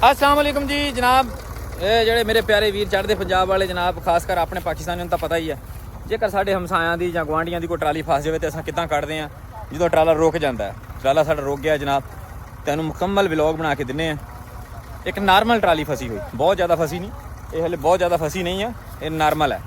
ਅਸਲਾਮ ਵਾਲੇਕੁਮ ਜੀ, ਜਨਾਬ। ਇਹ ਜਿਹੜੇ ਮੇਰੇ ਪਿਆਰੇ ਵੀਰ ਚੜ੍ਹਦੇ ਪੰਜਾਬ ਵਾਲੇ ਜਨਾਬ, ਖਾਸ ਕਰ ਆਪਣੇ ਪਾਕਿਸਤਾਨੀਆਂ ਨੂੰ ਤਾਂ ਪਤਾ ਹੀ ਹੈ ਜੇਕਰ ਸਾਡੇ ਹਮਸਾਇਆਂ ਦੀ ਜਾਂ ਗਵਾਂਢੀਆਂ ਦੀ ਕੋਈ ਟਰਾਲੀ ਫਸ ਜਾਵੇ ਤੇ ਅਸਾਂ ਕਿੱਦਾਂ ਕੱਢਦੇ ਆ? ਜਦੋਂ ਟਰਾਲਾ ਰੁਕ ਜਾਂਦਾ ਹੈ, ਟਰਾਲਾ ਸਾਡਾ ਰੁਕ ਗਿਆ ਜਨਾਬ ਤੈਨੂੰ ਮੁਕੰਮਲ ਵਲੌਗ ਬਣਾ ਕੇ ਦਿੰਨੇ ਆ। ਇੱਕ ਨਾਰਮਲ ਟਰਾਲੀ ਫਸੀ ਹੋਈ, ਬਹੁਤ ਜ਼ਿਆਦਾ ਫਸੀ ਨਹੀਂ, ਇਹ ਹਲੇ ਬਹੁਤ ਜ਼ਿਆਦਾ ਫਸੀ ਨਹੀਂ ਹੈ ਇਹ ਨਾਰਮਲ ਹੈ।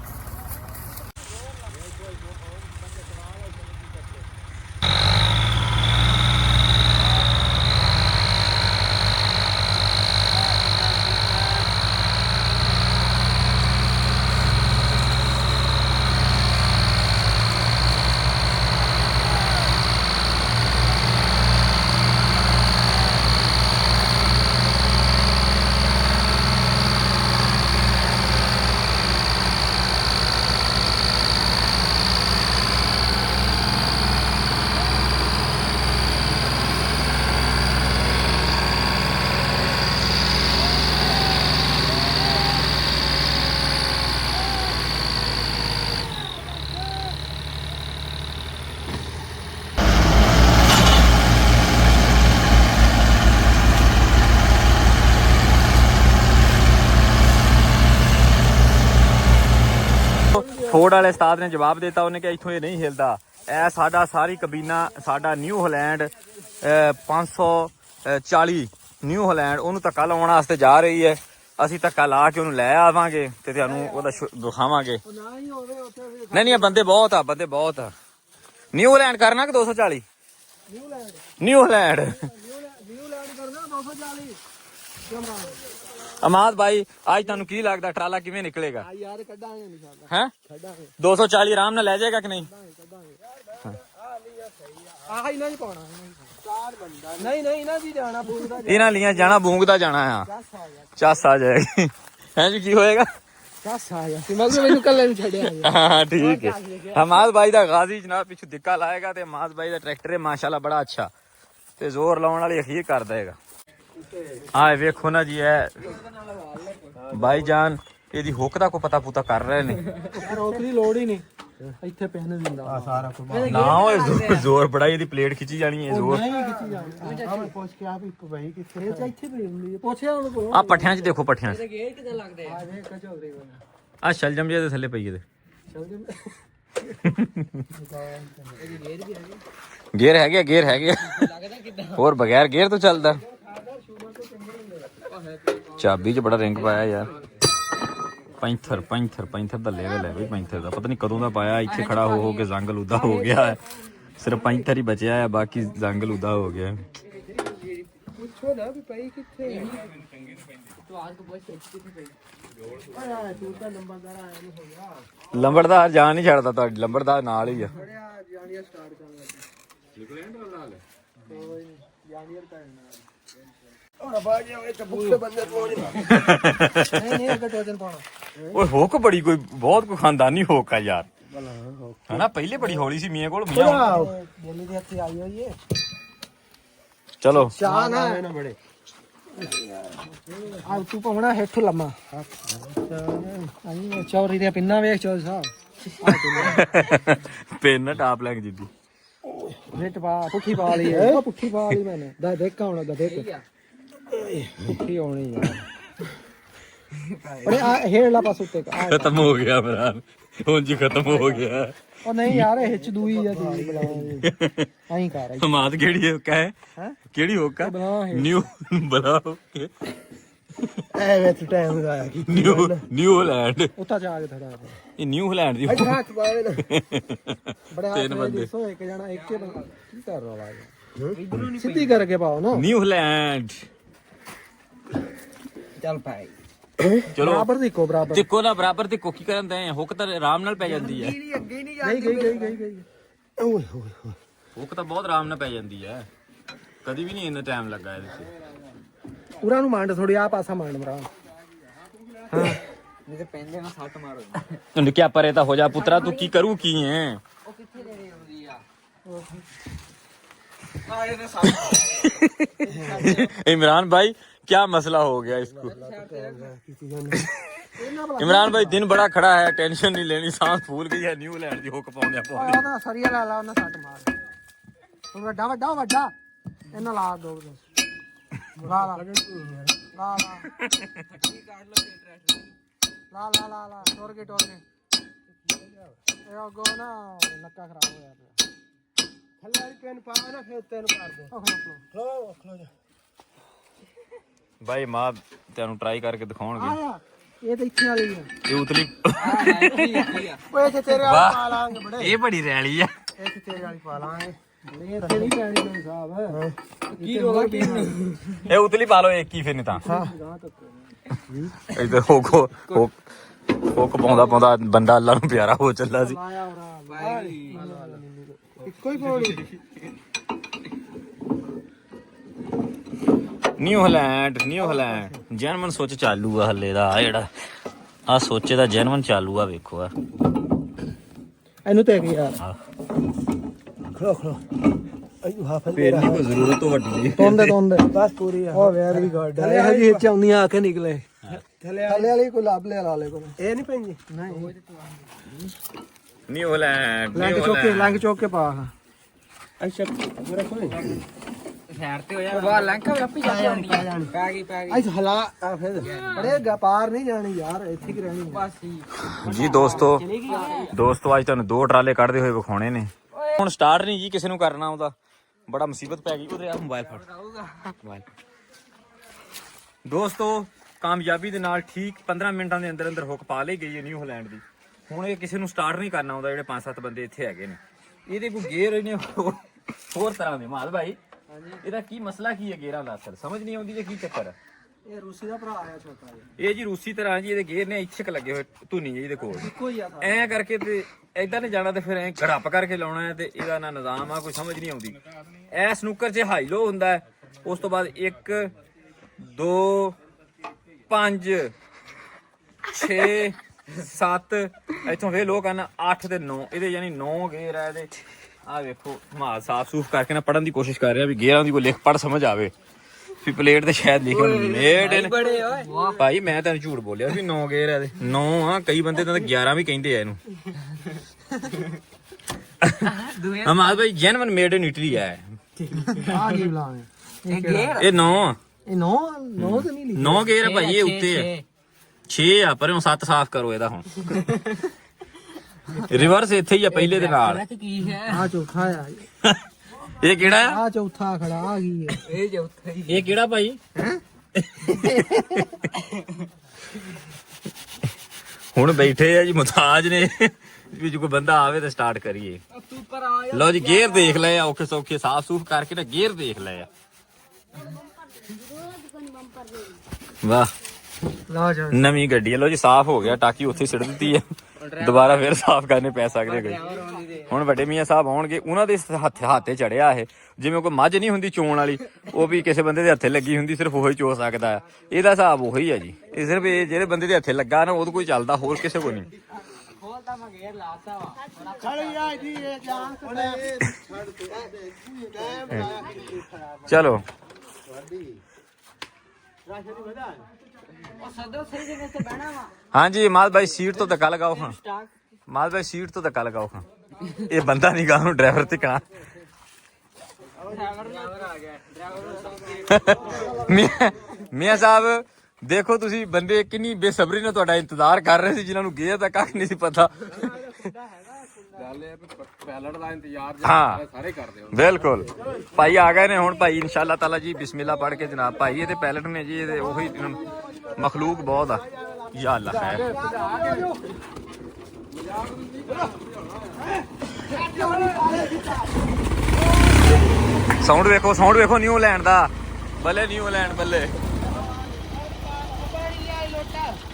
ਫੋਰਡ ਵਾਲੇ ਉਸਤਾਦ ਨੇ ਜਵਾਬ ਦਿੱਤਾ ਉਹਨੇ ਕਿ ਇੱਥੋਂ ਇਹ ਨਹੀਂ ਹਿਲਦਾ। ਇਹ ਸਾਡਾ ਸਾਰੀ ਕਬੀਨਾ ਸਾਡਾ ਨਿਊ ਹਾਲੈਂਡ ਅਹ, 540 ਨਿਊ ਹਾਲੈਂਡ ਉਹਨੂੰ ਧੱਕਾ ਲਾਉਣ ਵਾਸਤੇ ਜਾ ਰਹੀ ਹੈ। ਅਸੀਂ ਧੱਕਾ ਲਾ ਕੇ ਉਹਨੂੰ ਲੈ ਆਵਾਂਗੇ ਤੇ ਤੁਹਾਨੂੰ ਉਹਦਾ ਦਿਖਾਵਾਂਗੇ। ਨਹੀਂ ਨਹੀਂ ਬੰਦੇ ਬਹੁਤ ਆ ਬੰਦੇ ਬਹੁਤ ਆ। ਨਿਊ ਹਾਲੈਂਡ ਕਰਨਾ ਕਿ 240 ਨਿਊ ਹਾਲੈਂਡ। ਅਮਾਦ ਭਾਈ ਅੱਜ ਤੁਹਾਨੂੰ ਕੀ ਲੱਗਦਾ ਟਰਾਲਾ ਕਿਵੇਂ ਨਿਕਲੇਗਾ? ਯਾਰ ਕੱਢਾਂਗੇ ਨਹੀਂ ਸਾਡਾ। ਹੈ? ਕੱਢਾਂਗੇ। 240 ਆਰਾਮ ਨਾਲ ਲੈ ਜਾਏਗਾ ਕਿ ਨਹੀਂ? ਆਹ ਇਹਨਾਂ ਹੀ ਪਾਉਣਾ ਚਾਰ ਬੰਦਾ ਨਹੀਂ ਨਹੀਂ ਇਹਨਾਂ ਦੀ ਜਾਣਾ ਇਹਨਾਂ ਲੀਆਂ ਜਾਣਾ ਬੂੰਗਦਾ ਜਾਣਾ ਆ। ਆ ਗਿਆ ਚੱਸ ਆ ਜਾਏਗੀ। ਹੈ ਜੀ ਕੀ ਹੋਏਗਾ? ਦਸ ਆ ਗਿਆ ਮਗਰ ਮੈਨੂੰ ਕੱਲੇ ਨੂੰ ਛੱਡਿਆ ਹਾਂ ਠੀਕ ਹੈ। ਹਮਾਦ ਭਾਈ ਦਾ ਗਾਜ਼ੀ ਜਨਾਬ ਪਿੱਛੋਂ ਦਿੱਕਾ ਲਾਏਗਾ ਤੇ ਹਮਾਦ ਭਾਈ ਦਾ ਟਰੈਕਟਰ ਹੈ ਮਾਸ਼ਾਅੱਲਾ ਬੜਾ ਅੱਛਾ। ਤੇ ਜ਼ੋਰ ਲਾਉਣ ਵਾਲੀ ਅਖੀਰ ਕਰ ਦੇਗਾ। ਆਹ ਵੇਖੋ ਨਾ ਜੀ ਇਹ ਭਾਈ ਜਾਨ ਇਹਦੀ ਹੁੱਕ ਦਾ ਕੋ ਪਤਾ ਪੁਤਾ ਕਰ ਰਹੇ ਨੇ। ਰੋਕ ਦੀ ਲੋੜ ਹੀ ਨਹੀਂ। ਇੱਥੇ ਪਹਿਨ ਦਿੰਦਾ ਆ ਸਾਰਾ ਕੁਝ ਨਾ ਓਏ ਜ਼ੋਰ- ਬੜਾ ਇਹਦੀ ਪਲੇਟ ਖਿੱਚੀ ਜਾਣੀ ਹੈ ਜ਼ੋਰ। ਨਹੀਂ ਕਿੱਥੇ ਜਾਣਾ। ਆਹ ਪੁੱਛ ਕੇ ਆ ਵੀ ਭਾਈ ਕਿੱਥੇ ਇਹ ਇੱਥੇ ਪਈ ਹੁੰਦੀ ਹੈ ਪੁੱਛਿਆ ਉਹਨੂੰ ਕੋਲ ਆ ਪੱਠਿਆਂ 'ਚ ਦੇਖੋ ਪੱਠਿਆਂ 'ਚ। ਗੇਟ ਕਿਦਾਂ ਲੱਗਦੇ ਆ? ਆ ਸ਼ਲਜਮ ਜਿਹੇ ਦੇ ਥੱਲੇ ਪਈ ਇਹਦੇ। ਜੀ ਗੇਅਰ ਹੈਗੇ ਆ, ਗੇਅਰ ਹੈਗੇ ਆ। ਹੋਰ ਬਗੈਰ ਗੇਅਰ ਤੋਂ ਚੱਲਦਾ। ਚਾਬੀ 'ਚ ਬੜਾ ਰਿੰਗ ਪਾਇਆ ਯਾਰ। ਪੈਂਥਰ ਪੈਂਥਰ ਪੈਂਥਰ ਦਾ ਲੈਵਲ ਹੈ ਬਈ ਪੈਂਥਰ ਦਾ। ਪਤਾ ਨਹੀਂ ਕਦੋਂ ਦਾ ਪਾਇਆ ਇੱਥੇ ਖੜਾ ਹੋ ਹੋ ਕੇ ਜ਼ੰਗ ਲੂਦਾ ਹੋ ਗਿਆ ਹੈ। ਸਿਰਫ ਪੈਂਥਰ ਹੀ ਬਚਿਆ ਹੈ ਬਾਕੀ ਜ਼ੰਗ ਲੂਦਾ ਹੋ ਗਿਆ ਹੈ। ਪੁੱਛੋ ਨਾ ਵੀ ਪਈ ਕਿੱਥੇ ਹੈ। ਤੂੰ ਆਜ ਕੋ ਪੁੱਛ ਕਿੱਥੇ ਪਈ ਆ ਤੂੰ ਤਾਂ ਨੰਬਰਦਾਰ ਆਇਆ ਨਹੀਂ ਹੋ ਗਿਆ ਲੰਬੜਦਾਰ ਜਾਨ ਨਹੀਂ ਛੱਡਦਾ ਤੁਹਾਡੀ ਲੰਬੜਦਾਰ ਨਾਲ ਹੀ ਆ। ਜਾਨੀਆ ਸਟਾਰਟ ਕਰਨ ਲੱਗੇ। ਨਿਕਲੈਂਡ ਵਾਲਾ ਲੈ ਕੋਈ ਨਹੀਂ ਨਹੀਂ ਨਹੀਂ ਅੱਗੇ ਟੋਜਨ ਪਾਉਣਾ ਓਏ ਹੋਕ ਬੜੀ ਕੋਈ ਬਹੁਤ ਕੋ ਖਾਨਦਾਨੀ ਹੋਕ ਆ ਯਾਰ। ਹਨਾ ਪਹਿਲੇ ਬੜੀ ਹੌਲੀ ਸੀ ਮੀਆਂ ਕੋਲ ਮੀਆਂ ਹੁਣ- ਬੋਲੀ ਦੇ ਹੱਥੇ ਆਈ ਹੋਈ ਹੈ ਚਲੋ। ਚਾਹ ਨਾ। ਨਾ ਬੜੇ। ਆ ਤੂੰ ਪਾਉਣਾ ਹੇਠ ਲੰਮਾ। ਆਈ ਚੌਰੀ ਦੇ ਪਿੰਨਾ ਵੇਖ ਚੌਰ ਸਾਹਿਬ। ਪੈਨ ਟਾਪ ਲੈਂਗ ਜਿੱਦੀ। ਰੇਟ ਪਾ ਪੁੱਠੀ ਪਾ ਲਈ ਹੈ? ਪੁੱਠੀ ਪਾ ਲਈ ਮੈਨੇ। ਦਾ ਦੇਖ ਆਉਣਾ ਦਾ ਦੇਖ। ਪੁੱਠੀ ਆਉਣੀ ਯਾਰ ਅਰੇ ਆ ਹੇੜਲਾ ਪਾਸ ਉੱਤੇ ਆ ਖਤਮ ਹੋ ਗਿਆ ਮਰਾਨ ਹੁਣ ਜੀ ਖਤਮ ਹੋ ਗਿਆ। ਉਹ ਨਹੀਂ ਯਾਰ ਇਹ ਚ ਦੂਈ ਆ ਦੀ ਬਲਾਵਾਂਗੇ ਐਂ ਕਰ। ਹਮਾਦ ਕਿਹੜੀ ਹੋਕਾ ਹੈ ਹੈਂ? ਕਿਹੜੀ ਹੋਕਾ ਬਣਾ ਹੈ ਨਿਊ ਬਲਾ ਹੋਕੇ ਐ ਵੇ ਤੂੰ ਟਾਈਮ ਲਗਾਇਆ ਕੀ ਨਿਊ ਨਿਊ ਹਾਲੈਂਡ ਉੱਤਾ ਜਾ ਕੇ ਥੜਾ ਇਹ ਨਿਊ ਹਾਲੈਂਡ ਦੀ ਹੱਥ ਪਾਏ ਨੇ। ਬੜਾ ਤਿੰਨ ਬੰਦੇ। ਸੋ ਇੱਕ ਜਣਾ ਇੱਕ ਹੀ ਬੰਦਾ। ਕੀ ਕਰ ਰਹਾ ਹੈ? ਸਿੱਧੀ ਕਰਕੇ ਪਾਓ ਨਾ। ਨਿਊ ਹਾਲੈਂਡ ਚੱਲ ਪਾਈ ਚਲੋ। ਬਰਾਬਰ ਦੇਖੋ ਬਰਾਬਰ। ਤਿੱਕੋ ਨਾ ਬਰਾਬਰ ਤੇ ਕੋਕੀ ਕਰਨ ਦੇ ਹੁੱਕ ਤਾਂ ਆਰਾਮ ਨਾਲ ਪੈ ਜਾਂਦੀ ਹੈ ਅੱਗੇ ਨਹੀਂ ਜਾਂਦੀ ਗਈ ਗਈ ਗਈ ਗਈ ਓਏ ਹੋਏ ਹੋਏ ਹੁੱਕ ਤਾਂ ਬਹੁਤ ਆਰਾਮ ਨਾਲ ਪੈ ਜਾਂਦੀ ਹੈ ਕਦੀ ਵੀ ਨਹੀਂ ਇੰਨਾ ਟਾਈਮ ਲੱਗਾ ਇਹਦੇ ਤੇ। ਉਰਾਂ ਨੂੰ ਮਾਂਡ ਥੋੜੀ ਆ ਪਾਸਾ ਮਾਂਡ ਮਰਾ ਹਾਂ। ਮੇਰੇ ਪੈਂਦੇ ਨਾਲ ਸੱਟ ਮਾਰੋ ਤੂੰ ਕਿਆ ਪਰੇ ਤਾਂ ਹੋ ਜਾ ਪੁੱਤਰਾ ਤੂੰ ਕੀ ਕਰੂ ਕੀ ਹੈ ਉਹ ਕਿੱਥੇ ਲੈਣੀ ਹੁੰਦੀ ਆ? ਆਏ ਤੇ ਸੱਟ ਇਮਰਾਨ ਭਾਈ ਦਿਨ ਬੜਾ हो गया इसको इमरान भाई दिन बड़ा खड़ा है टेंशन नहीं लेनी सांस फूल ਆ ਪਾਉਂਦੇ ਆ ਸਰੀਆ ਲਾ ਲਾ ਉਹਨਾਂ ਸੱਟ ਮਾਰ। ਵੱਡਾ ਵੱਡਾ ਵੱਡਾ। ਇਹਨਾਂ ਲਾ ਦੋ। ਬਸ ਲਾ ਲਾ। ਤੈਨੂੰ ਬਾਈ ਮਾਂ ਤੈਨੂੰ ਟਰਾਈ ਕਰਕੇ ਦਿਖਾਉਣਗੇ। ਆ ਇਹ ਤਾਂ ਇੱਥੇ ਵਾਲੀ ਆ। ਇਹ ਉਤਲੀ ਓਏ ਇੱਥੇ ਤੇਰੇ ਵਾਲੀ ਪਾ ਲਾਂਗੇ ਬੜੇ। ਇਹ ਬੜੀ ਰੈਲੀ ਆ। ਇੱਥੇ ਤੇਰੇ ਵਾਲੀ ਪਾ ਲਾਂਗੇ। ਨਹੀਂ ਇੱਥੇ ਨਹੀਂ ਪੈਣੀ ਸਾਹਿਬ ਕੀ ਕੀ ਇਹ ਉਤਲੀ ਪਾ ਲਓ ਇੱਕ ਹੀ ਫਿਰ ਨਹੀਂ ਤਾਂ। ਹਾਂ। ਇਧਰ ਹੋ ਕੋ ਹੋ ਹੁੱਕ ਪਾਉਂਦਾ ਪਾਉਂਦਾ ਬੰਦਾ ਅੱਲਾ ਨੂੰ ਪਿਆਰਾ ਹੋ ਚੱਲਾ ਸੀ। ਇੱਕੋ ਹੀ ਪਾਉਣੀ New Holland New Holland. German ਸੋਚ ਚਾਲੂ ਆ ਹੱਲੇ ਦਾ ਆ ਜਿਹੜਾ ਆ ਸੋਚੇ ਦਾ ਜਰਮਨ ਚਾਲੂ ਆ ਵੇਖੋ ਆ। ਇਹਨੂੰ ਤੇ ਗਿਆ ਆਹ। ਖਲੋ ਖਲੋ। ਅਯੂ ਹਾਫ ਫੇਰ ਨਹੀਂ ਕੋਈ ਜ਼ਰੂਰਤ ਤੋਂ ਵੱਡੀ ਦੀ ਤੋਂਦੇ ਤੋਂਦੇ ਬਸ ਪੂਰੀ ਆ। ਉਹ ਵੈਰੀ ਗੁੱਡ ਇਹ ਜੀ ਇੱਥੇ ਆਉਂਦੀਆਂ ਆ ਕੇ ਨਿਕਲੇ। ਥੱਲੇ ਵਾਲੀ ਕੋਈ ਲੱਭ ਲਿਆ ਲਾ ਲੈ ਕੋਲ। ਇਹ ਨਹੀਂ ਪੈਂਦੀ। ਨਹੀਂ। ਨਿਊ ਹਲੈਂਡ ਲੰਗ ਚੋਕ ਕੇ ਲੰਗ ਚੋਕ ਕੇ ਪਾ ਅੱਛਾ ਮੇਰਾ ਕੋਈ ਸ਼ਹਿਰ ਤੇ ਹੋਇਆ ਵਾ ਲੰਕਾ ਲੱਪੀ ਜਾ ਜਾਣੀ ਪੈ ਗਈ ਪੈ ਗਈ। ਅੱਛਾ ਹਲਾ ਆ ਫਿਰ। ਬੜੇ ਗਪਾਰ ਨਹੀਂ ਜਾਣੀ ਯਾਰ ਇੱਥੇ ਕੀ ਰਹਿਣੀ ਬਸ ਹੀ ਜੀ ਦੋਸਤੋ ਦੋਸਤੋ ਅੱਜ ਤੁਹਾਨੂੰ ਦੋ ਟਰਾਲੇ ਕੱਢਦੇ ਹੋਏ ਵਿਖਾਉਣੇ ਨੇ। ਹੁਣ ਸਟਾਰਟ ਨਹੀਂ ਜੀ ਕਿਸੇ ਨੂੰ ਕਰਨਾ ਉਹਦਾ ਬੜਾ ਮੁਸੀਬਤ ਪੈ ਗਈ। ਉਹਦੇ ਆ। ਮੋਬਾਈਲ ਫੜ। ਮੋਬਾਈਲ ਦੋਸਤੋ ਕਾਮਯਾਬੀ ਦੇ ਨਾਲ ਠੀਕ 15 ਮਿੰਟਾਂ ਦੇ ਅੰਦਰ ਅੰਦਰ ਹੁੱਕ ਪਾ ਲਈ ਗਈ ਹੈ ਨਿਊ ਹਾਲੈਂਡ ਦੀ। ਹੁਣ ਇਹ ਕਿਸੇ ਨੂੰ ਸਟਾਰਟ ਨਹੀਂ ਕਰਨਾ ਆਉਂਦਾ ਜਿਹੜੇ 5-7 ਬੰਦੇ ਇੱਥੇ ਹੈਗੇ ਨੇ। ਇਹਦੇ ਕੋਈ ਗੇਅਰ ਇਹਨੇ ਹੋਰ ਹੋਰ ਤਰ੍ਹਾਂ ਦੇ ਮਾਲ ਭਾਈ ਇਹਦਾ ਕੀ ਮਸਲਾ ਕੀ ਹੈ ਗੇਅਰਾਂ ਦਾ ਅਸਲ? ਸਮਝ ਨਹੀਂ ਆਉਂਦੀ ਜੇ ਕੀ ਚੱਕਰ ਹੈ? ਇਹ ਰੂਸੀ ਦਾ ਭਰਾ ਆਇਆ ਛੋਟਾ ਜਿਹਾ। ਇਹ ਜੀ ਰੂਸੀ ਤਰ੍ਹਾਂ ਜੀ ਇਹਦੇ ਗੇਅਰ ਨੇ ਇੱਥੇ ਕ ਲੱਗੇ ਹੋਏ ਧੁਨੀ ਜੀ ਇਹਦੇ ਕੋਲ। ਇੱਕੋ ਹੀ ਆ ਐ ਕਰਕੇ ਤੇ ਐਦਾਂ ਨੇ ਜਾਣਾ ਤੇ ਫਿਰ ਐ ਘੜੱਪ ਕਰਕੇ ਲਾਉਣਾ ਹੈ ਤੇ ਇਹਦਾ ਨਾ ਨਿਜ਼ਾਮ ਆ ਕੋਈ ਸਮਝ ਨਹੀਂ ਆਉਂਦੀ। ਐ ਸਨੂਕਰ 'ਚ ਹਾਈ ਲੋ ਹੁੰਦਾ ਹੈ। ਉਸ ਤੋਂ ਬਾਅਦ 1 2 5 6 7 ਇੱਥੋਂ ਫੇਰ ਲੋ ਕਰਨ 8 ਤੇ 9 ਇਹਦੇ ਯਾਨੀ 9 ਗੇਅਰ ਆ ਇਹਦੇ। ਆ ਵੇਖੋ ਮਾਲ ਸਾਫ਼ ਸੂਫ ਕਰਕੇ ਨਾ ਪੜਨ ਦੀ ਕੋਸ਼ਿਸ਼ ਕਰ ਰਿਹਾ ਵੀ ਗੇਅਰਾਂ ਦੀ ਕੋਈ ਲਿਖ ਪੜ ਸਮਝ ਆਵੇ। ਵੀ ਪਲੇਟ ਤੇ ਸ਼ਾਇਦ ਲਿਖਿਆ ਮੇਡ ਇਨ ਬੜੇ ਓਏ। ਭਾਈ ਮੈਂ ਤੈਨੂੰ ਝੂਠ ਬੋਲਿਆ ਵੀ 9 ਗੇਅਰ ਆ ਇਹਦੇ। 9 ਆ ਕਈ ਬੰਦੇ ਤਾਂ 11 ਵੀ ਕਹਿੰਦੇ ਆ ਇਹਨੂੰ। ਹਮਾਦ ਭਾਈ ਜੈਨੂਨ ਮੇਡ ਇਨ ਇਟਲੀ ਆ। ਕੀ ਬੁਲਾਵੇਂ ਇਹ ਗੇਰ ਇਹ 9 ਆ। ਇਹ ਨੋ ਨੋ ਤੇ ਨਹੀਂ ਲਿਖਿਆ। 9 ਗੇਅਰ ਆ ਭਾਈ ਇਹ ਉੱਤੇ ਆ। 6 ਆ ਪਰ ਉਹ 7 ਸਾਫ਼ ਕਰੋ ਇਹਦਾ ਹੁਣ। ਰਿਵਰਸ ਇੱਥੇ ਹੀ ਆ ਪਹਿਲੇ ਦੇ ਨਾਲ। ਤੇ ਕੀ ਹੈ? ਆ ਚੌਥਾ ਆ। ਇਹ ਕਿਹੜਾ ਆ? ਆ ਚੌਥਾ ਖੜਾ ਆ ਗਈ ਹੈ ਇਹ ਉੱਥੇ ਹੀ ਇਹ ਕਿਹੜਾ ਭਾਈ? ਹੁਣ ਬੈਠੇ ਆ ਜੀ ਮੁਤਾਜ ਨੇ। ਵੀ ਜੇ ਕੋਈ ਬੰਦਾ ਆਵੇ ਤਾਂ ਸਟਾਰਟ ਕਰੀਏ। ਤੂੰ ਪਰ ਆ ਲਓ ਜੀ ਗੇਅਰ ਦੇਖ ਲਏ ਆ ਔਖੇ ਸੌਖੇ ਸਾਫ਼ ਸੂਫ ਕਰਕੇ ਨਾ ਗੇਅਰ ਦੇਖ ਲਏ ਆ। ਵਾਹ। ਲਾ ਜਾ। ਨਵੀਂ ਗੱਡੀ ਹੈ ਲਓ ਜੀ ਸਾਫ਼ ਹੋ ਗਿਆ ਟਾਕੀ ਉੱਥੇ ਸਿੱਟ ਦਿੱਤੀ ਹੈ ਦੁਬਾਰਾ ਫੇਰ ਸਾਫ਼ ਕਰਨੇ ਪੈ ਸਕਦੇ ਕੋਈ ਹੁਣ ਵੱਡੇ ਮੀਆਂ ਸਾਹਿਬ ਆਉਣਗੇ ਉਹਨਾਂ ਦੇ ਹੱਥ ਹੱਥੇ ਚੜਿਆ ਇਹ। ਜਿਵੇਂ ਕੋਈ ਮੱਝ ਨਹੀਂ ਹੁੰਦੀ ਚੋਣ ਵਾਲੀ ਉਹ ਵੀ ਕਿਸੇ ਬੰਦੇ ਦੇ ਹੱਥੇ ਲੱਗੀ ਹੁੰਦੀ ਸਿਰਫ ਉਹੀ ਚੋ ਸਕਦਾ ਹੈ। ਇਹਦਾ ਹਿਸਾਬ ਉਹੀ ਹੈ ਜੀ। ਇਹ ਸਿਰਫ ਇਹ ਜਿਹੜੇ ਬੰਦੇ ਦੇ ਹੱਥੇ ਲੱਗਾ ਨਾ ਉਹਦੇ ਕੋਈ ਚੱਲਦਾ ਹੋਰ ਕਿਸੇ ਕੋ ਨਹੀਂ। ਚਲੋ। ਉਹ ਸਦੋ ਸਹੀ ਜਗ੍ਹਾ ਤੇ ਬਹਿਣਾ ਵਾ। ਹਾਂਜੀ ਮਾਲ ਭਾਈ ਸੀਟ ਤੋਂ ਧੱਕਾ ਲਗਾਓ ਹਾਂ ਸਟਾਕ ਮਾਲ ਭਾਈ ਸੀਟ ਤੋਂ ਧੱਕਾ ਲਗਾਓ ਹਾਂ ਇਹ ਬੰਦਾ ਨਹੀਂ ਗਾ ਨੂੰ ਡਰਾਈਵਰ ਤੇ ਡਰਾਈਵਰ ਮੀਆਂ ਸਾਹਿਬ ਦੇਖੋ ਤੁਸੀਂ ਬੰਦੇ ਕਿੰਨੀ ਬੇਸਬਰੀ ਨਾਲ ਤੁਹਾਡਾ ਇੰਤਜ਼ਾਰ ਕਰ ਰਹੇ ਸੀ ਜਿਨ੍ਹਾਂ ਨੂੰ ਗਿਆ ਤਾਂ ਕੱਖ ਨਹੀਂ ਸੀ ਪਤਾ। ਗੱਲ ਇਹ ਪੈਲਟ ਦਾ ਇੰਤਜ਼ਾਰ ਹਾਂ ਸਾਰੇ ਕਰਦੇ ਹੋ ਬਿਲਕੁਲ। ਭਾਈ ਆ ਗਏ ਨੇ ਹੁਣ ਭਾਈ ਇਨਸ਼ਾਅੱਲਾ ਤਾਲਾ ਜੀ ਬਿਸਮਿਲ੍ਲਾ ਪੜ੍ਹ ਕੇ ਜਨਾਬ। ਭਾਈ ਇਹਦੇ ਪੈਲਟ ਨੇ ਜੀ ਇਹਦੇ ਉਹੀ ਮਖਲੂਕ ਬਹੁਤ ਆ। ਯਾ ਅੱਲਾ ਖੈਰ। ਸਾਊਂਡ ਵੇਖੋ ਸਾਊਂਡ ਵੇਖੋ ਨਿਊ ਲੈਂਡ ਦਾ। ਬੱਲੇ ਨਿਊ ਲੈਂਡ ਬੱਲੇ।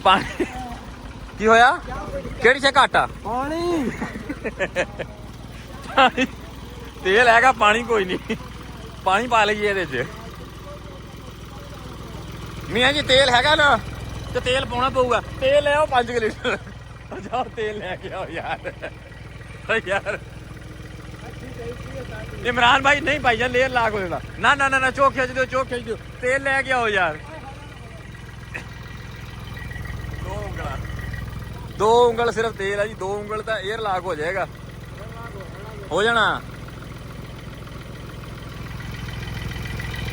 ਪਾਣੀ। ਕੀ ਹੋਇਆ? ਕਿਹੜੀ ਛੇ ਘਾਟਾ ਪਾਣੀ। ਪਾਣੀ। ਤੇਲ ਹੈਗਾ ਪਾਣੀ ਕੋਈ ਨਹੀਂ। ਪਾਣੀ ਪਾ ਲਈਏ ਇਹਦੇ 'ਚ। ਮੀਆਂ ਜੀ, ਤੇਲ ਹੈਗਾ ਨਾ? ਤੇ ਤੇਲ ਪਾਉਣਾ ਪਊਗਾ। ਤੇਲ ਲੈ ਆਓ 5 ਲੀਟਰ। ਜਾਓ, ਤੇਲ ਲੈ ਕੇ ਆਓ ਯਾਰ। ਓ ਯਾਰ। ਇਮਰਾਨ ਭਾਈ, ਨਹੀਂ ਭਾਈ ਜਾਨ ਲੇਅਰ ਲਾਗ ਹੋ ਜਾਣਾ ਨਾ ਨਾ ਨਾ ਚੋਕ ਖਿੱਚ ਦਿਓ, ਚੋਕ ਖਿੱਚ ਦਿਓ। ਤੇਲ ਲੈ ਕੇ ਆਓ ਯਾਰ। ਦੋ ਉਂਗਲਾਂ। ਦੋ ਉਂਗਲ ਸਿਰਫ ਤੇਲ ਆ ਜੀ, ਦੋ ਉਂਗਲ ਤਾਂ 에ਅਰ ਲਾਕ ਹੋ ਜਾਏਗਾ। ਹੋ ਜਾਣਾ।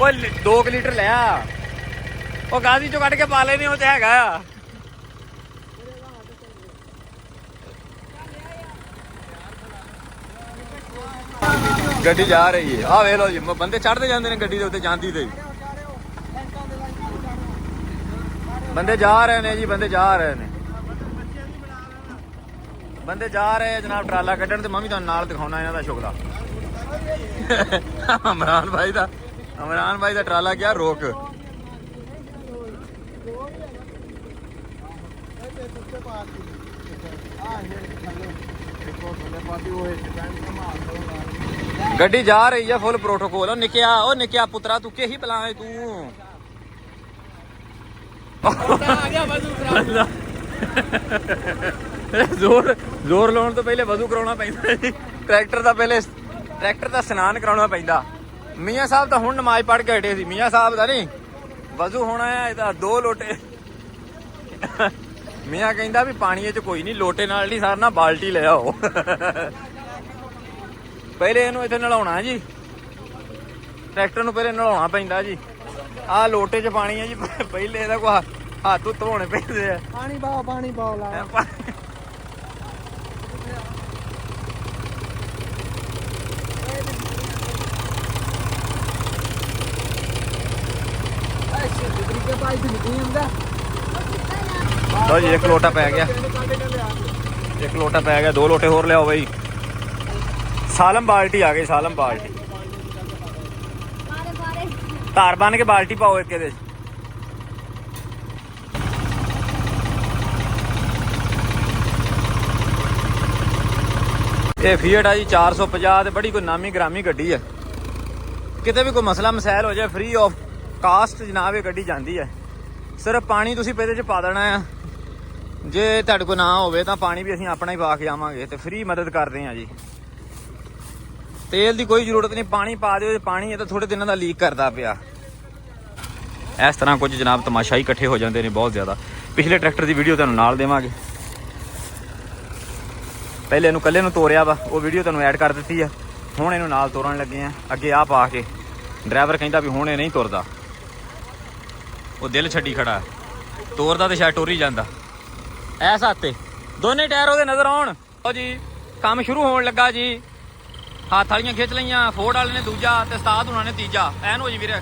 ਓਏ 2 ਲੀਟਰ ਲੈ ਆ। ਉਹ ਗਾਦੀ ਚੋਂ ਕੱਢ ਕੇ ਪਾ ਲੈਨੇ, ਉਹ ਤੇ ਹੈਗਾ ਆ। ਗੱਡੀ ਜਾ ਰਹੀ ਹੈ। ਆ ਵੇਖ ਲਓ ਜੀ ਬੰਦੇ ਚੜਦੇ ਜਾਂਦੇ ਨੇ ਗੱਡੀ ਦੇ ਉੱਤੇ, ਜਾਂਦੀ ਤੇ। ਬੰਦੇ ਜਾ ਰਹੇ ਨੇ ਜੀ, ਬੰਦੇ ਜਾ ਰਹੇ ਨੇ। ਬੰਦੇ ਜਾ ਰਹੇ ਆ ਜਨਾਬ, ਟਰਾਲਾ ਕੱਢਣ ਤੇ। ਮੈਂ ਵੀ ਤੁਹਾਨੂੰ ਨਾਲ ਦਿਖਾਉਣਾ ਇਹਨਾਂ ਦਾ ਸ਼ੁਕਰਾ ਅਮਰਾਨ ਭਾਈ ਦਾ ਅਮਰਾਨ ਭਾਈ ਦਾ ਟਰਾਲਾ ਗਿਆ ਰੋਕ। ਗੱਡੀ ਜਾ ਰਹੀ ਆ ਫੁੱਲ ਪ੍ਰੋਟੋਕੋਲ ਉਹ ਨਿਕਿਆ ਉਹ ਨਿਕਿਆ ਪੁੱਤਰਾ ਤੂੰ ਕਿਹੀ ਬੁਲਾਏ ਤੂੰ? ਆ ਗਿਆ ਬਦੂ। ਜ਼ੋਰ ਜ਼ੋਰ ਲਾਉਣ ਤੋਂ ਪਹਿਲੇ ਵਜ਼ੂ ਕਰਾਉਣਾ ਪੈਂਦਾ ਜੀ ਟਰੈਕਟਰ ਦਾ ਪਹਿਲੇ ਟਰੈਕਟਰ ਦਾ ਇਸ਼ਨਾਨ ਕਰਾਉਣਾ ਪੈਂਦਾ। ਮੀਆਂ ਸਾਹਿਬ ਤਾਂ ਹੁਣ ਨਮਾਜ਼ ਪੜ੍ਹ ਕੇ ਹਟੇ ਸੀ। ਮੀਆਂ ਸਾਹਿਬ ਦਾ ਨਹੀਂ। ਵਜ਼ੂ ਹੋਣਾ ਹੈ ਇਹਦਾ ਦੋ ਲੋਟੇ। ਮੀਆਂ ਕਹਿੰਦਾ ਵੀ ਪਾਣੀ 'ਚ ਕੋਈ ਨਹੀਂ ਲੋਟੇ ਨਾਲ ਨਹੀਂ ਸਾਰਨਾ ਬਾਲਟੀ ਲੈ ਆਓ। ਪਹਿਲੇ ਇਹਨੂੰ ਇੱਥੇ ਨਲਾਉਣਾ ਜੀ। ਟਰੈਕਟਰ ਨੂੰ ਪਹਿਲੇ ਨਲਾਉਣਾ ਪੈਂਦਾ ਜੀ। ਆਹ ਲੋਟੇ 'ਚ ਪਾਣੀ ਹੈ ਜੀ ਪਹਿਲੇ ਇਹਦਾ ਕੋ ਹੱਥ ਧੋਣੇ ਪੈਂਦੇ ਆ। ਪਾਣੀ ਪਾਓ ਪਾਣੀ ਪਾਓ ਲਾ ਅੱਛਾ ਜਿੱਦਰੀ ਕੇ ਪਾਈ ਤੇ ਨਹੀਂ ਹੁੰਦਾ ਲਓ ਜੀ, ਇੱਕ ਲੋਟਾ ਪੈ ਗਿਆ। ਇੱਕ ਲੋਟਾ ਪੈ ਗਿਆ, ਦੋ ਲੋਟੇ ਹੋਰ ਲਿਆਓ ਬਈ। ਸਾਲਮ ਬਾਲਟੀ ਆ ਗਈ, ਸਾਲਮ ਬਾਲਟੀ। ਧਾਰ ਬਣ ਕੇ ਬਾਲਟੀ ਪਾਓ ਇੱਕ ਇਹਦੇ 'ਚ। ਇਹ ਫੀਟ ਆ ਜੀ 450 ਤੇ ਬੜੀ ਕੋਈ ਨਾਮੀ ਗ੍ਰਾਮੀ ਗੱਡੀ ਹੈ ਕਿਤੇ ਵੀ ਕੋਈ ਮਸਲਾ ਮਸਾਇਲ ਹੋ ਜਾਏ ਫ੍ਰੀ ਆਫ ਕਾਸਟ ਜਨਾਬ ਇਹ ਗੱਡੀ ਜਾਂਦੀ ਹੈ ਸਿਰਫ ਪਾਣੀ ਤੁਸੀਂ ਇਹਦੇ 'ਚ ਪਾ ਦੇਣਾ ਆ। ਜੇ ਤੁਹਾਡੇ ਕੋਲ ਨਾ ਹੋਵੇ ਤਾਂ ਪਾਣੀ ਵੀ ਅਸੀਂ ਆਪਣਾ ਹੀ ਪਾ ਕੇ ਆਵਾਂਗੇ ਤੇ ਫ੍ਰੀ ਮਦਦ ਕਰਦੇ ਹਾਂ ਜੀ। ਤੇਲ ਦੀ ਕੋਈ ਜ਼ਰੂਰਤ ਨਹੀਂ, ਪਾਣੀ ਪਾ ਦਿਓ, ਜੇ ਪਾਣੀ ਇਹ ਤਾਂ ਥੋੜੇ ਦਿਨਾਂ ਦਾ ਲੀਕ ਕਰਦਾ ਪਿਆ। ਇਸ ਤਰ੍ਹਾਂ ਕੁਝ ਜਨਾਬ ਤਮਾਸ਼ਾਈ ਇਕੱਠੇ ਹੋ ਜਾਂਦੇ ਨੇ ਬਹੁਤ ਜ਼ਿਆਦਾ। ਪਿਛਲੇ ਟਰੈਕਟਰ ਦੀ ਵੀਡੀਓ ਤੁਹਾਨੂੰ ਨਾਲ ਦੇਵਾਂਗੇ। ਪਹਿਲੇ ਇਹਨੂੰ ਕੱਲੇ ਨੂੰ ਤੋਰਿਆ ਵਾ, ਉਹ ਵੀਡੀਓ ਤੁਹਾਨੂੰ ਐਡ ਕਰ ਦਿੱਤੀ ਆ। ਹੁਣ ਇਹਨੂੰ ਨਾਲ ਤੋਰਨ ਲੱਗੇ ਆ। ਅੱਗੇ ਆ ਪਾ ਕੇ। ਡਰਾਈਵਰ ਕਹਿੰਦਾ ਵੀ ਹੁਣ ਇਹ ਨਹੀਂ ਤੁਰਦਾ। ਉਹ ਦਿਲ ਛੱਡੀ ਖੜਾ। ਤੋਰਦਾ ਤੇ ਸ਼ਾਇਦ ਟੁਰ ਹੀ ਜਾਂਦਾ। ਐਸਾ ਤੇ। ਦੋਨੇ ਟਾਇਰ ਉਹਦੇ ਨਜ਼ਰ ਆਉਣ। ਲਓ ਜੀ, ਕੰਮ ਸ਼ੁਰੂ ਹੋਣ ਲੱਗਾ ਜੀ। ਹੱਥ ਵਾਲੀਆਂ ਖਿੱਚ ਲਈਆਂ, ਫੋਰਡ ਵਾਲੇ ਨੇ ਦੂਜਾ ਤੇ ਉਸਤਾਦ ਉਹਨਾਂ ਨੇ ਤੀਜਾ। ਐਨ ਹੋ ਜੀ ਵੀਰੇ।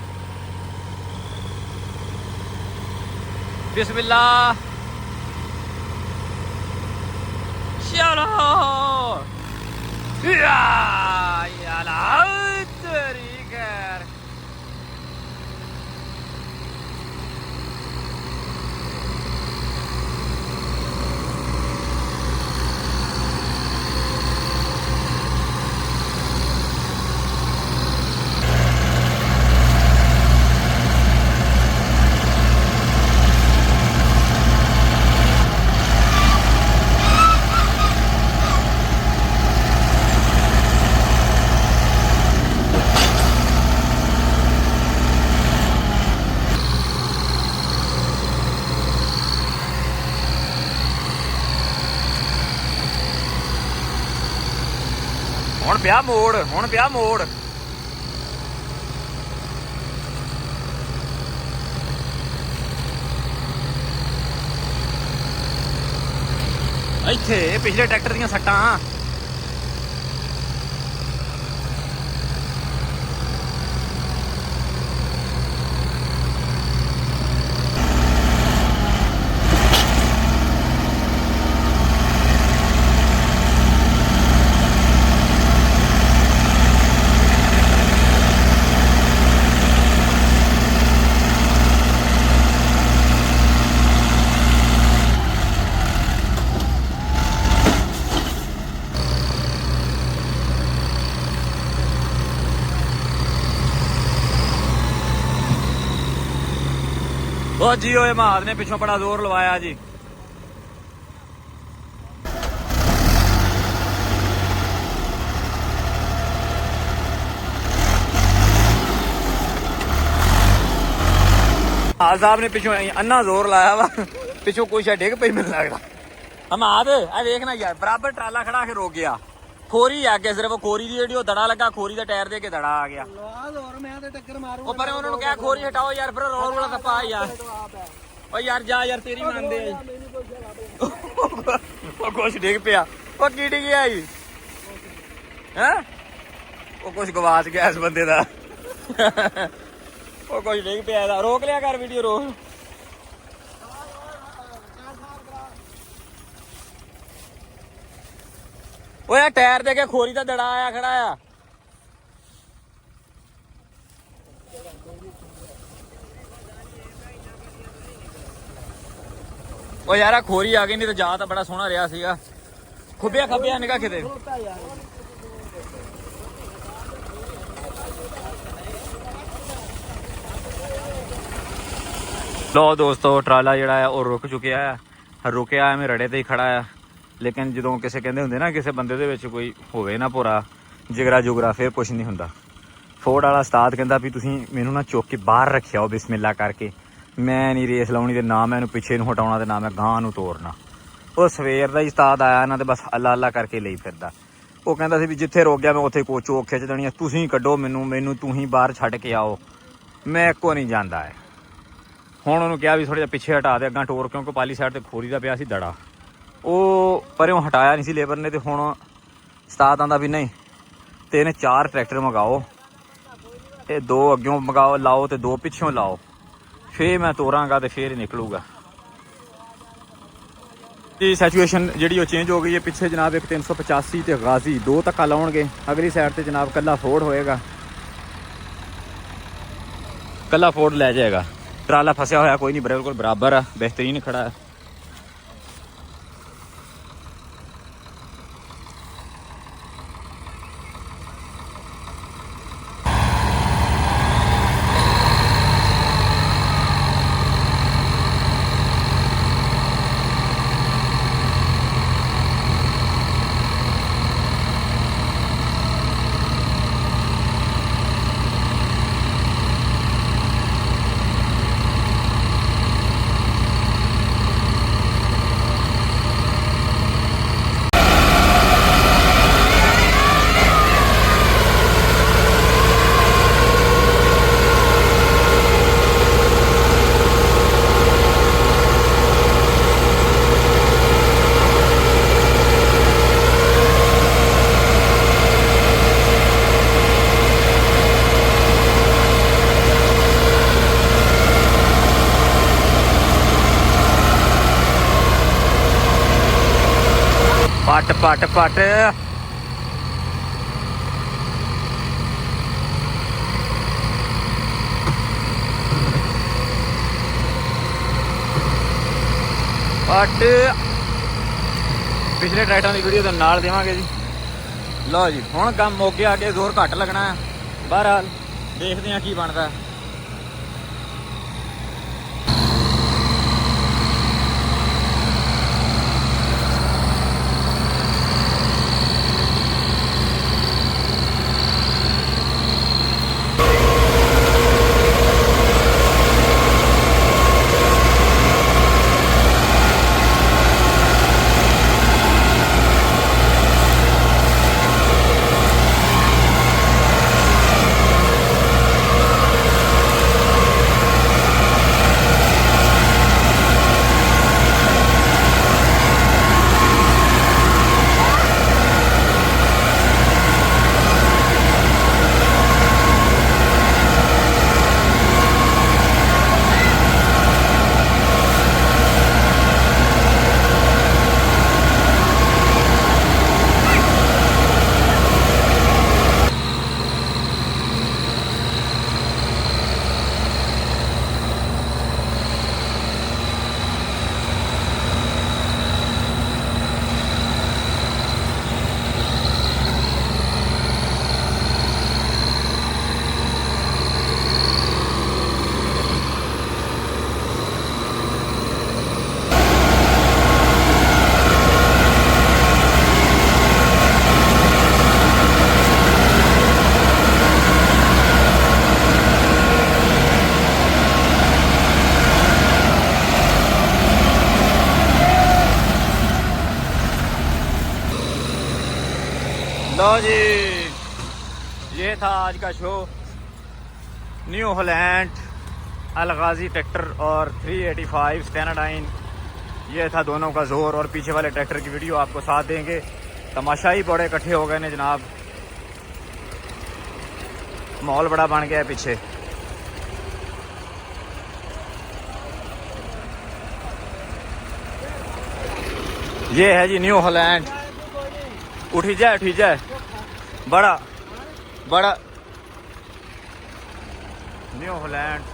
ਬਿਸਮਿਲ੍ਲਾ। ਚਲੋ ਯਾ ਯਾਲਾ ਤੇਰੀ ਘਰ ਹੁਣ ਪਿਆ ਮੋੜ ਹੁਣ ਪਿਆ ਮੋੜ। ਇੱਥੇ ਪਿਛਲੇ ਟਰੈਕਟਰ ਦੀਆਂ ਸੱਟਾਂ। ਉਹ ਜੀ, ਓਏ ਮਾਦ ਨੇ ਪਿੱਛੋਂ ਬੜਾ ਜ਼ੋਰ ਲਵਾਇਆ ਜੀ। ਆਲ ਸਾਹਿਬ ਨੇ ਪਿੱਛੋਂ ਅੰਨਾ ਜ਼ੋਰ ਲਾਇਆ ਵਾ, ਪਿੱਛੋਂ ਕੋਈ ਸ਼ਾ ਡਿੱਗ ਪਈ ਮੈਨੂੰ ਲੱਗਦਾ। ਹਮਾਦ ਆ ਵੇਖਣਾ ਯਾਰ, ਬਰਾਬਰ ਟਰਾਲਾ ਖੜਾ ਕੇ ਰੋਕ ਗਿਆ। ਖੋਰੀ ਆ ਅੱਗੇ ਸਿਰਫ ਖੋਰੀ ਦੀ ਜਿਹੜੀ ਉਹ ਦੜਾ ਲੱਗਾ ਖੋਰੀ ਦਾ ਟਾਇਰ ਦੇ ਕੇ ਦੜਾ ਆ ਗਿਆ। ਲਾਦ ਹੋਰ ਮੈਂ ਤੇ ਟੱਕਰ ਮਾਰੂ ਉਹ ਪਰ ਉਹਨਾਂ ਨੂੰ ਕਿਹਾ ਖੋਰੀ ਹਟਾਓ ਯਾਰ ਫਿਰ ਰੋਲ ਰੋਲਾ ਤਾਂ ਪਾ ਯਾਰ। ਓ ਯਾਰ ਜਾ ਯਾਰ ਤੇਰੀ ਮੰਨਦੇ ਆ। ਜੀ। ਉਹ ਕੁਛ ਡਿੱਗ ਪਿਆ। ਉਹ ਕੀ ਡਿੱਗ ਗਿਆ ਜੀ? ਹੈ? ਉਹ ਕੁਛ ਗਵਾਚ ਗਿਆ ਇਸ ਬੰਦੇ ਦਾ। ਉਹ ਕੁਛ ਡਿੱਗ ਪਿਆ ਇਹਦਾ। ਰੋਕ ਲਿਆ ਕਰ ਵੀਡੀਓ ਰੋਕ। ਓਏ ਆ ਟਾਇਰ ਦੇ ਕੇ ਖੋਰੀ ਦਾ ਦੜਾ ਆਇਆ ਖੜਾ ਆ। ਓ ਯਾਰ ਆ ਖੋਰੀ ਆ ਗਈ, ਨਹੀਂ ਤਾਂ ਜਾ ਤਾਂ ਬੜਾ ਸੋਹਣਾ ਰਿਹਾ ਸੀਗਾ। ਖੁੱਬਿਆ ਖੱਬਿਆ ਨਿਕਾ ਕਿਤੇ। ਲੋ ਦੋਸਤੋ, ਟਰਾਲਾ ਜਿਹੜਾ ਆ, ਉਹ ਰੁਕ ਚੁੱਕਿਆ ਆ। ਰੁਕਿਆ ਐਵੇਂ ਰੜੇ ਤੇ ਹੀ ਖੜਾ ਆ। ਲੇਕਿਨ ਜਦੋਂ ਕਿਸੇ ਕਹਿੰਦੇ ਹੁੰਦੇ ਨਾ, ਕਿਸੇ ਬੰਦੇ ਦੇ ਵਿੱਚ ਕੋਈ ਹੋਵੇ ਨਾ ਪੂਰਾ ਜਿਗਰਾ ਜੁਗਰਾ, ਫਿਰ ਕੁਝ ਨਹੀਂ ਹੁੰਦਾ। ਫੋਰਡ ਵਾਲਾ ਉਸਤਾਦ ਕਹਿੰਦਾ ਵੀ ਤੁਸੀਂ ਮੈਨੂੰ ਨਾ ਚੁੱਕ ਕੇ ਬਾਹਰ ਰੱਖਿਆ ਹੋ ਬਿਸਮਿਲ੍ਲਾ ਕਰਕੇ। ਮੈਂ ਨਹੀਂ ਰੇਸ ਲਾਉਣੀ ਤੇ ਨਾ ਮੈਂ ਇਹਨੂੰ ਪਿੱਛੇ ਨੂੰ ਹਟਾਉਣਾ ਤੇ ਨਾ ਮੈਂ ਗਾਂ ਨੂੰ ਤੋੜਨਾ ਉਹ ਸਵੇਰ ਦਾ ਹੀ ਉਸਤਾਦ ਆਇਆ ਨਾ ਤੇ ਬਸ ਅੱਲਾ ਅੱਲਾ ਕਰਕੇ ਲਈ ਫਿਰਦਾ। ਉਹ ਕਹਿੰਦਾ ਸੀ ਵੀ ਜਿੱਥੇ ਰੋਕ ਗਿਆ ਮੈਂ ਉੱਥੇ ਕੋ ਚੋਕ ਖਿੱਚ ਦੇਣੀ ਆ। ਤੁਸੀਂ ਕੱਢੋ ਮੈਨੂੰ ਮੈਨੂੰ ਤੂੰ ਹੀ ਬਾਹਰ ਛੱਡ ਕੇ ਆਓ। ਮੈਂ ਇੱਕੋ ਨਹੀਂ ਜਾਂਦਾ ਹੈ। ਹੁਣ ਉਹਨੂੰ ਕਿਹਾ ਵੀ ਥੋੜਾ ਜਿਹਾ ਪਿੱਛੇ ਹਟਾ ਦੇ, ਅੱਗਾ ਟੋਰ ਕਿਉਂਕਿ ਪਾਲੀ ਸਾਈਡ ਤੇ ਖੋਰੀ ਦਾ ਪਿਆ ਸੀ ਦੜਾ। ਉਹ ਪਰਿਓਂ ਹਟਾਇਆ ਨਹੀਂ ਸੀ ਲੇਬਰ ਨੇ ਤੇ ਹੁਣ ਉਸਤਾਦ ਆਂਦਾ ਵੀ ਨਹੀਂ, ਤੇ ਇਹਨੇ ਚਾਰ ਟਰੈਕਟਰ ਮੰਗਾਓ। ਇਹ ਦੋ ਅੱਗਿਓਂ ਮੰਗਾਓ, ਲਾਓ ਤੇ ਦੋ ਪਿੱਛੋਂ ਲਾਓ। ਫੇਰ ਮੈਂ ਤੋਰਾਂਗਾ ਤੇ ਫੇਰ ਹੀ ਨਿਕਲੂਗਾ। ਇਹ ਸਿਚੁਏਸ਼ਨ ਜਿਹੜੀ ਉਹ ਚੇਂਜ ਹੋ ਗਈ ਹੈ, ਪਿੱਛੇ ਜਨਾਬ ਇੱਕ 385 ਤੇ ਗਾਜ਼ੀ, ਦੋ ਧੱਕਾ ਲਾਉਣਗੇ। ਅਗਲੀ ਸਾਈਡ ਤੇ ਜਨਾਬ ਕੱਲਾ ਫੋਰਡ ਹੋਏਗਾ। ਕੱਲਾ ਫੋਰਡ ਲੈ ਜਾਏਗਾ। ਟਰਾਲਾ ਫਸਿਆ ਹੋਇਆ, ਕੋਈ ਨਹੀਂ, ਬਿਲਕੁਲ ਬਰਾਬਰ ਆ, ਬਿਹਤਰੀਨ ਖੜਾ ਹੈ ਪੱਟ ਪੱਟ ਪੱਟ ਪਿਛਲੇ ਟਰੈਕਟਰਾਂ ਦੀ ਵੀਡੀਓ ਦੇ ਨਾਲ ਦੇਵਾਂਗੇ ਜੀ। ਲਓ ਜੀ, ਹੁਣ ਕੰਮ ਮੁੱਕ ਆ ਕੇ ਜ਼ੋਰ ਘੱਟ ਲੱਗਣਾ ਹੈ। ਬਹਰਹਾਲ ਦੇਖਦੇ ਹਾਂ ਕੀ ਬਣਦਾ जी। ये था आज का शो न्यू हॉलैंड अलगाजी ट्रैक्टर और 385 स्टैनाडाइन ये था दोनों का ज़ोर और पीछे वाले ट्रैक्टर की वीडियो आपको साथ देंगे। तमाशाई बड़े इकट्ठे हो गए ने जनाब। माहौल बड़ा बन गया है पीछे। ये है जी न्यू हॉलैंड उठी जाए उठी जाए बड़ा बड़ा न्यू हॉलैंड